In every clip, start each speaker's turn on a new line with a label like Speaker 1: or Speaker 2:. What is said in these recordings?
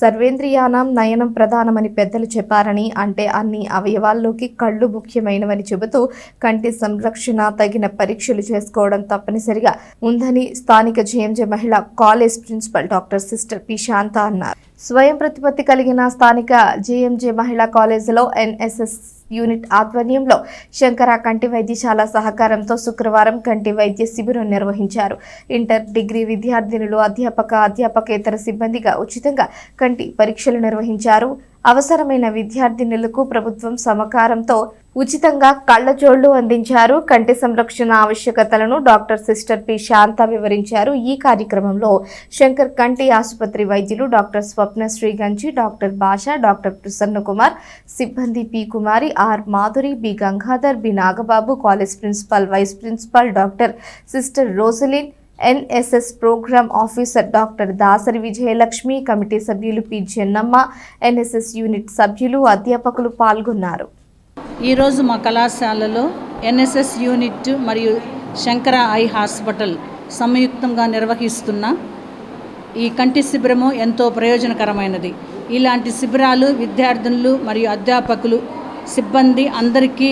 Speaker 1: సర్వేంద్రియానం నయనం ప్రధానమని పెద్దలు చెప్పారని అంటే అన్ని అవయవాల్లోకి కళ్ళు ముఖ్యమైనవని చెబుతూ కంటి సంరక్షణ తగిన పరీక్షలు చేసుకోవడం తప్పనిసరిగా ఉందని స్థానిక జేఎంజే మహిళా college principal doctor sister P Shanta అన్నారు. స్వయం ప్రతిపత్తి కలిగిన స్థానిక జేఎంజే మహిళా కాలేజీలో ఎన్ఎస్ఎస్ యూనిట్ ఆధ్వర్యంలో శంకర కంటి వైద్యశాల సహకారంతో శుక్రవారం కంటి వైద్య శిబిరం నిర్వహించారు. ఇంటర్ డిగ్రీ విద్యార్థినులు అధ్యాపక అధ్యాపకేతర సిబ్బందిగా ఉచితంగా కంటి పరీక్షలు నిర్వహించారు. అవసరమైన విద్యార్థినులకు ప్రభుత్వం సమకారంతో ఉచితంగా కళ్ళజోళ్ళు అందించారు. కంటి సంరక్షణ ఆవశ్యకతలను డాక్టర్ సిస్టర్ పి. శాంత వివరించారు. ఈ కార్యక్రమంలో శంకర్ కంటి ఆసుపత్రి వైద్యులు doctor Swapna Sriganji doctor Basha doctor Prasanna Kumar సిబ్బంది P. Kumari R. Madhuri B. Gangadhar B. Nagababu college principal vice principal doctor sister Rosalin NSS programme officer doctor Dasari Vijayalakshmi committee సభ్యులు P. Chennamma NSS unit సభ్యులు అధ్యాపకులు పాల్గొన్నారు.
Speaker 2: ఈరోజు మా కళాశాలలో NSS unit మరియు Shankara eye hospital సంయుక్తంగా నిర్వహిస్తున్న ఈ కంటి శిబిరము ఎంతో ప్రయోజనకరమైనది. ఇలాంటి శిబిరాలు విద్యార్థులు మరియు అధ్యాపకులు సిబ్బంది అందరికీ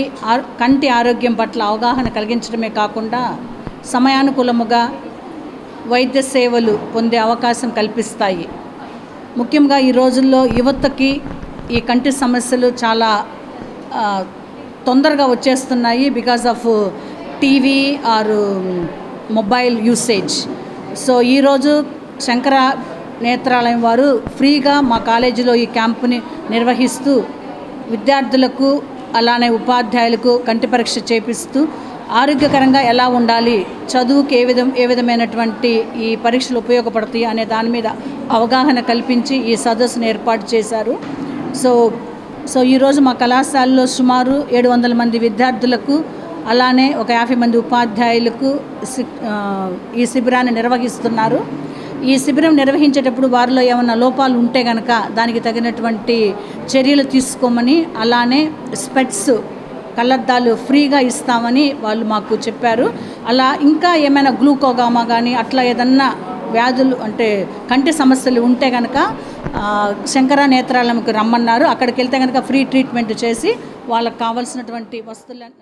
Speaker 2: కంటి ఆరోగ్యం పట్ల అవగాహన కలిగించడమే కాకుండా సమయానుకూలముగా వైద్య సేవలు పొందే అవకాశం కల్పిస్తాయి. ముఖ్యంగా ఈ రోజుల్లో యువతకి ఈ కంటి సమస్యలు చాలా తొందరగా వచ్చేస్తున్నాయి because of TV or mobile usage. So ఈరోజు శంకర నేత్రాలయం వారు ఫ్రీగా మా కాలేజీలో ఈ క్యాంపుని నిర్వహిస్తూ విద్యార్థులకు అలానే ఉపాధ్యాయులకు కంటి పరీక్ష చేపిస్తూ ఆరోగ్యకరంగా ఎలా ఉండాలి? చదువుకి ఏ విధం ఏ విధమైనటువంటి ఈ పరీక్షలు ఉపయోగపడతాయి అనే దాని మీద అవగాహన కల్పించి ఈ సదస్సును ఏర్పాటు చేశారు. సో సో ఈరోజు మా కళాశాలలో సుమారు ఏడు వందల మంది విద్యార్థులకు అలానే ఒక యాభై మంది ఉపాధ్యాయులకు సి- ఈ శిబిరాన్ని నిర్వహిస్తున్నారు. ఈ శిబిరం నిర్వహించేటప్పుడు వారిలో ఏమైనా లోపాలు ఉంటే కనుక దానికి తగినటువంటి చర్యలు తీసుకోమని అలానే స్పెట్స్ కళ్ళద్దాలు ఫ్రీగా ఇస్తామని వాళ్ళు మాకు చెప్పారు. అలా ఇంకా ఏమైనా గ్లూకోగామా కానీ అట్లా ఏదన్నా వ్యాధులు అంటే కంటి సమస్యలు ఉంటే కనుక శంకర నేత్రాలయంకి రమ్మన్నారు. అక్కడికి వెళ్తే కనుక ఫ్రీ ట్రీట్మెంట్ చేసి వాళ్ళకి కావాల్సినటువంటి వస్తువులను